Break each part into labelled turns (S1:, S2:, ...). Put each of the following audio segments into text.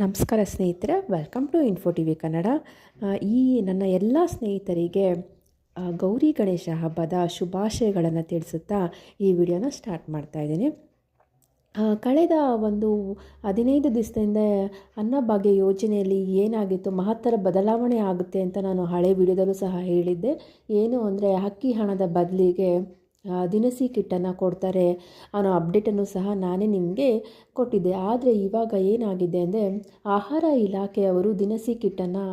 S1: ನಮಸ್ಕಾರ ಸ್ನೇಹಿತರೆ welcome to info T V Kannada ಈ ನನ್ನ ಎಲ್ಲ ಸ್ನೇಹಿತರಿಗೆ ಗೌರಿ ಗಣೇಶ ಹಬ್ಬದ ಶುಭಾಶಯಗಳನ್ನು ತಿಳಿಸುತ್ತಾ ಈ ವಿಡಿಯೋನ ಸ್ಟಾರ್ಟ್ ಮಾಡ್ತಾ ಇದ್ದೀನಿ. ಕಳೆದ ಒಂದು ಹದಿನೈದು ದಿವಸದಿಂದ ಅನ್ನಭಾಗ್ಯ ಯೋಜನೆಯಲ್ಲಿ ಏನಾಗಿತ್ತು, ಮಹತ್ತರ ಬದಲಾವಣೆ ಆಗುತ್ತೆ ಅಂತ ನಾನು ಹಳೆ ವಿಡಿಯೋದಲ್ಲೂ ಸಹ ಹೇಳಿದ್ದೆ. ಏನು ಅಂದರೆ, ಅಕ್ಕಿ ಹಣದ ಬದಲಿಗೆ ದಿನಸಿ ಕಿಟ್ಟನ್ನು ಕೊಡ್ತಾರೆ. ಅನ್ನೋ ಅಪ್ಡೇಟನ್ನು ಸಹ ನಾನೇ ನಿಮಗೆ ಕೊಟ್ಟಿದ್ದೆ. ಆದರೆ ಇವಾಗ ಏನಾಗಿದೆ ಅಂದರೆ ಆಹಾರ ಇಲಾಖೆಯವರು ದಿನಸಿ ಕಿಟ್ಟನ್ನು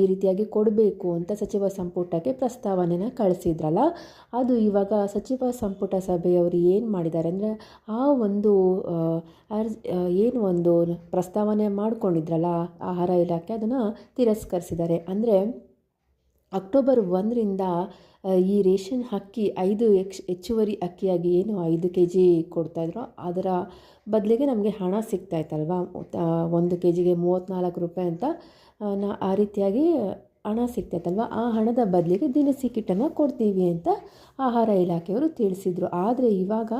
S1: ಈ ರೀತಿಯಾಗಿ ಕೊಡಬೇಕು ಅಂತ ಸಚಿವ ಸಂಪುಟಕ್ಕೆ ಪ್ರಸ್ತಾವನೆನ ಕಳಿಸಿದ್ರಲ್ಲ, ಅದು ಇವಾಗ ಸಚಿವ ಸಂಪುಟ ಸಭೆಯವರು ಏನು ಮಾಡಿದ್ದಾರೆ ಅಂದರೆ ಆ ಒಂದು ಏನು ಒಂದು ಪ್ರಸ್ತಾವನೆ ಮಾಡಿಕೊಂಡಿದ್ರಲ್ಲ ಆಹಾರ ಇಲಾಖೆ, ಅದನ್ನು ತಿರಸ್ಕರಿಸಿದ್ದಾರೆ. ಅಂದರೆ ಅಕ್ಟೋಬರ್ ಒಂದರಿಂದ ಈ ರೇಷನ್ ಅಕ್ಕಿ ಐದು ಎಕ್ಸ್, ಹೆಚ್ಚುವರಿ ಅಕ್ಕಿಯಾಗಿ ಏನು ಐದು ಕೆ ಜಿ ಕೊಡ್ತಾಯಿದ್ರು ಅದರ ಬದಲಿಗೆ ನಮಗೆ ಹಣ ಸಿಗ್ತಾಯಿತ್ತಲ್ವ? ಒಂದು ಕೆ ಜಿಗೆ ಮೂವತ್ತ್ನಾಲ್ಕು ರೂಪಾಯಿ ಅಂತ ನಾ ಆ ರೀತಿಯಾಗಿ ಹಣ ಸಿಗ್ತಾಯಿತ್ತಲ್ವ? ಆ ಹಣದ ಬದಲಿಗೆ ದಿನಸಿ ಕಿಟ್ಟನ್ನು ಕೊಡ್ತೀವಿ ಅಂತ ಆಹಾರ ಇಲಾಖೆಯವರು ತಿಳಿಸಿದರು. ಆದರೆ ಇವಾಗ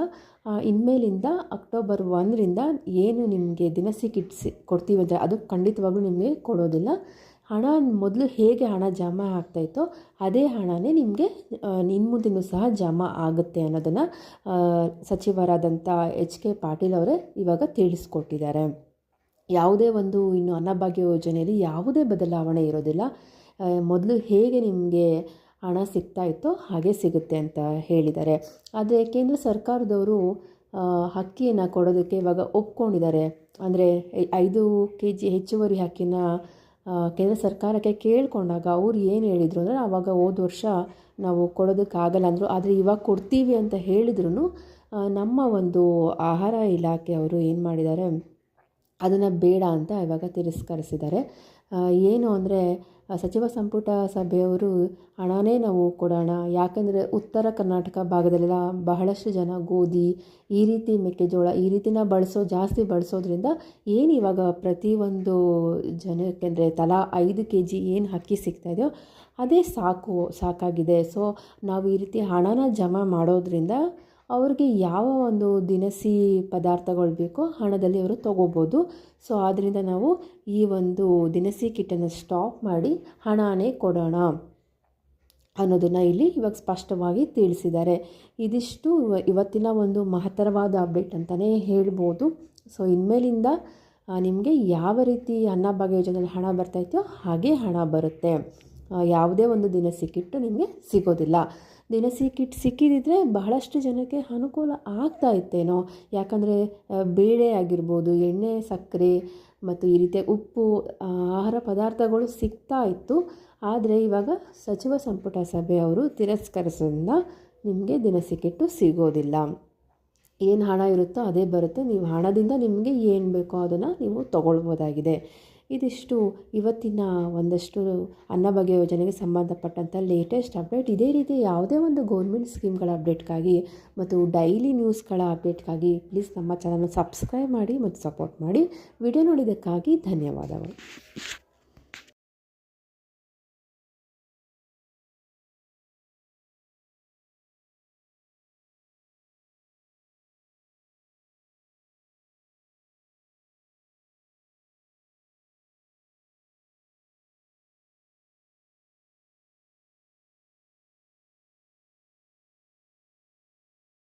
S1: ಇನ್ಮೇಲಿಂದ ಅಕ್ಟೋಬರ್ ಒಂದರಿಂದ ಏನು ನಿಮಗೆ ದಿನಸಿ ಕಿಟ್ ಸಿ ಕೊಡ್ತೀವಿ ಅಂದರೆ ಅದು ಖಂಡಿತವಾಗ್ಲೂ ನಿಮಗೆ ಕೊಡೋದಿಲ್ಲ. ಹಣ ಮೊದಲು ಹೇಗೆ ಹಣ ಜಮಾ ಆಗ್ತಾಯಿತ್ತೋ ಅದೇ ಹಣನೇ ನಿಮಗೆ ಇನ್ನು ಮುಂದೆಯೂ ಸಹ ಜಮಾ ಆಗುತ್ತೆ ಅನ್ನೋದನ್ನು ಸಚಿವರಾದಂಥ ಎಚ್ ಕೆ ಪಾಟೀಲ್ ಅವರೇ ಇವಾಗ ತಿಳಿಸ್ಕೊಟ್ಟಿದ್ದಾರೆ. ಯಾವುದೇ ಒಂದು ಇನ್ನು ಅನ್ನಭಾಗ್ಯ ಯೋಜನೆಯಲ್ಲಿ ಯಾವುದೇ ಬದಲಾವಣೆ ಇರೋದಿಲ್ಲ. ಮೊದಲು ಹೇಗೆ ನಿಮಗೆ ಹಣ ಸಿಗ್ತಾ ಇತ್ತೋ ಹಾಗೆ ಸಿಗುತ್ತೆ ಅಂತ ಹೇಳಿದ್ದಾರೆ. ಆದರೆ ಕೇಂದ್ರ ಸರ್ಕಾರದವರು ಅಕ್ಕಿಯನ್ನು ಕೊಡೋದಕ್ಕೆ ಇವಾಗ ಒಪ್ಕೊಂಡಿದ್ದಾರೆ. ಅಂದರೆ ಐದು ಕೆ ಜಿ ಹೆಚ್ಚುವರಿ ಅಕ್ಕಿನ ಕೇಂದ್ರ ಸರ್ಕಾರಕ್ಕೆ ಕೇಳಿಕೊಂಡಾಗ ಅವ್ರು ಏನು ಹೇಳಿದರು ಅಂದರೆ ಆವಾಗ ಹೋದ ವರ್ಷ ನಾವು ಕೊಡೋದಕ್ಕಾಗಲ್ಲ ಅಂದರು. ಆದರೆ ಇವಾಗ ಕೊಡ್ತೀವಿ ಅಂತ ಹೇಳಿದ್ರು ನಮ್ಮ ಒಂದು ಆಹಾರ ಇಲಾಖೆಯವರು ಏನು ಮಾಡಿದ್ದಾರೆ, ಅದನ್ನು ಬೇಡ ಅಂತ ಇವಾಗ ತಿರಸ್ಕರಿಸಿದ್ದಾರೆ. ಏನು ಅಂದರೆ ಸಚಿವ ಸಂಪುಟ ಸಭೆಯವರು ಹಣನೇ ನಾವು ಕೊಡೋಣ. ಯಾಕಂದರೆ ಉತ್ತರ ಕರ್ನಾಟಕ ಭಾಗದಲ್ಲೆಲ್ಲ ಬಹಳಷ್ಟು ಜನ ಗೋಧಿ ಈ ರೀತಿ ಮೆಕ್ಕೆಜೋಳ ಈ ರೀತಿನ ಬಳಸೋ, ಜಾಸ್ತಿ ಬಳಸೋದ್ರಿಂದ ಏನು ಇವಾಗ ಪ್ರತಿಯೊಂದು ಜನಕ್ಕೆ ಅಂದರೆ ತಲಾ ಐದು ಕೆ ಜಿ ಏನು ಅಕ್ಕಿ ಸಿಗ್ತಾಯಿದೆಯೋ ಅದೇ ಸಾಕು, ಸಾಕಾಗಿದೆ. ಸೊ ನಾವು ಈ ರೀತಿ ಹಣನ ಜಮಾ ಮಾಡೋದ್ರಿಂದ ಅವ್ರಿಗೆ ಯಾವ ಒಂದು ದಿನಸಿ ಪದಾರ್ಥಗಳು ಬೇಕೋ ಹಣದಲ್ಲಿ ಅವರು ತೊಗೋಬೋದು. ಸೊ ಆದ್ದರಿಂದ ನಾವು ಈ ಒಂದು ದಿನಸಿ ಕಿಟ್ಟನ್ನು ಸ್ಟಾಪ್ ಮಾಡಿ ಹಣನೇ ಕೊಡೋಣ ಅನ್ನೋದನ್ನು ಇಲ್ಲಿ ಇವಾಗ ಸ್ಪಷ್ಟವಾಗಿ ತಿಳಿಸಿದ್ದಾರೆ. ಇದಿಷ್ಟು ಇವತ್ತಿನ ಒಂದು ಮಹತ್ತರವಾದ ಅಪ್ಡೇಟ್ ಅಂತಲೇ ಹೇಳ್ಬೋದು. ಸೊ, ಇನ್ಮೇಲಿಂದ ನಿಮಗೆ ಯಾವ ರೀತಿ ಅನ್ನಭಾಗ್ಯ ಯೋಜನೆಯಲ್ಲಿ ಹಣ ಬರ್ತಾ ಬರ್ತಾಯಿತ್ತೋ ಹಾಗೆ ಹಣ ಬರುತ್ತೆ. ಯಾವುದೇ ಒಂದು ದಿನಸಿ ಸಿಕ್ಕಿಟ್ಟು ನಿಮಗೆ ಸಿಗೋದಿಲ್ಲ. ದಿನಸಿ ಕಿಟ್ ಸಿಕ್ಕಿದಿದ್ರೆ ಬಹಳಷ್ಟು ಜನಕ್ಕೆ ಅನುಕೂಲ ಆಗ್ತಾ ಇತ್ತೇನೋ. ಯಾಕಂದರೆ ಬೇಳೆ ಆಗಿರ್ಬೋದು, ಎಣ್ಣೆ, ಸಕ್ಕರೆ ಮತ್ತು ಈ ರೀತಿಯ ಉಪ್ಪು ಆಹಾರ ಪದಾರ್ಥಗಳು ಸಿಗ್ತಾ ಇತ್ತು. ಆದರೆ ಇವಾಗ ಸಚಿವ ಸಂಪುಟ ಸಭೆ ಅವರು ತಿರಸ್ಕರಿಸೋದ್ರಿಂದ ನಿಮಗೆ ದಿನಸಿ ಕಿಟ್ಟು ಸಿಗೋದಿಲ್ಲ. ಏನು ಹಣ ಇರುತ್ತೋ ಅದೇ ಬರುತ್ತೆ. ನೀವು ಹಣದಿಂದ ನಿಮಗೆ ಏನು ಬೇಕೋ ಅದನ್ನು ನೀವು ತಗೊಳ್ಬೋದಾಗಿದೆ. ಇದಿಷ್ಟು ಇವತ್ತಿನ ಒಂದಷ್ಟು ಅನ್ನಭಾಗ್ಯ ಯೋಜನೆಗೆ ಸಂಬಂಧಪಟ್ಟಂಥ ಲೇಟೆಸ್ಟ್ ಅಪ್ಡೇಟ್ ಇದೇ ರೀತಿ ಯಾವುದೇ ಒಂದು ಗೌರ್ಮೆಂಟ್ ಸ್ಕೀಮ್ಗಳ ಅಪ್ಡೇಟ್ಗಾಗಿ ಮತ್ತು ಡೈಲಿ ನ್ಯೂಸ್ಗಳ ಅಪ್ಡೇಟ್ಗಾಗಿ ಪ್ಲೀಸ್ ನಮ್ಮ ಚಾನಲ್ನ ಸಬ್ಸ್ಕ್ರೈಬ್ ಮಾಡಿ ಮತ್ತು ಸಪೋರ್ಟ್ ಮಾಡಿ. ವಿಡಿಯೋ ನೋಡಿದ್ದಕ್ಕಾಗಿ ಧನ್ಯವಾದಗಳು.